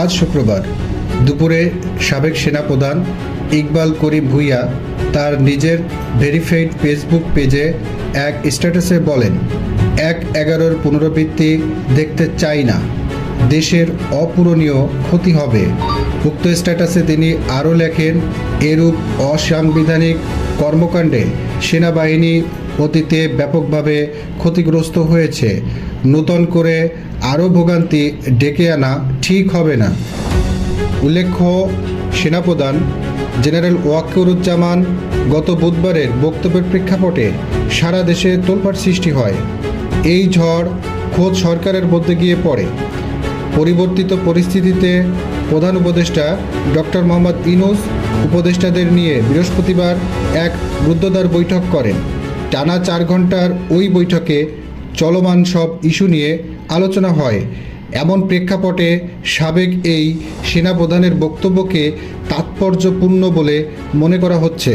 আজ শুক্রবার দুপুরে সাবেক সেনাপ্রধান ইকবাল করিম ভুইয়া তার নিজের ভেরিফাইড ফেসবুক পেজে এক স্ট্যাটাসে বলেন, এক এগারোর পুনরাবৃত্তি দেখতে চাই না। দেশের অপূরণীয় ক্ষতি হবে। উক্ত স্ট্যাটাসে তিনি আরও লেখেন, এরূপ অসাংবিধানিক কর্মকাণ্ডে সেনাবাহিনী অতীতে ব্যাপকভাবে ক্ষতিগ্রস্ত হয়েছে। নূতন করে আরও ভোগান্তি ডেকে আনা ঠিক হবে না। উল্লেখ্য, সেনাপ্রধান জেনারেল ওয়াকিরুজ্জামান গত বুধবারের বক্তব্যের প্রেক্ষাপটে সারা দেশে তোলপাড় সৃষ্টি হয়। এই ঝড় খোদ সরকারের মধ্যে গিয়ে পড়ে। পরিবর্তিত পরিস্থিতিতে প্রধান উপদেষ্টা ডক্টর মোহাম্মদ ইনুস উপদেষ্টাদের নিয়ে বৃহস্পতিবার এক রুদ্ধদ্বার বৈঠক করেন। টানা চার ঘণ্টার ওই বৈঠকে চলমান সব ইস্যু নিয়ে আলোচনা হয়। এমন প্রেক্ষাপটে সাবেক এই সেনাপ্রধানের বক্তব্যকে তাৎপর্যপূর্ণ বলে মনে করা হচ্ছে।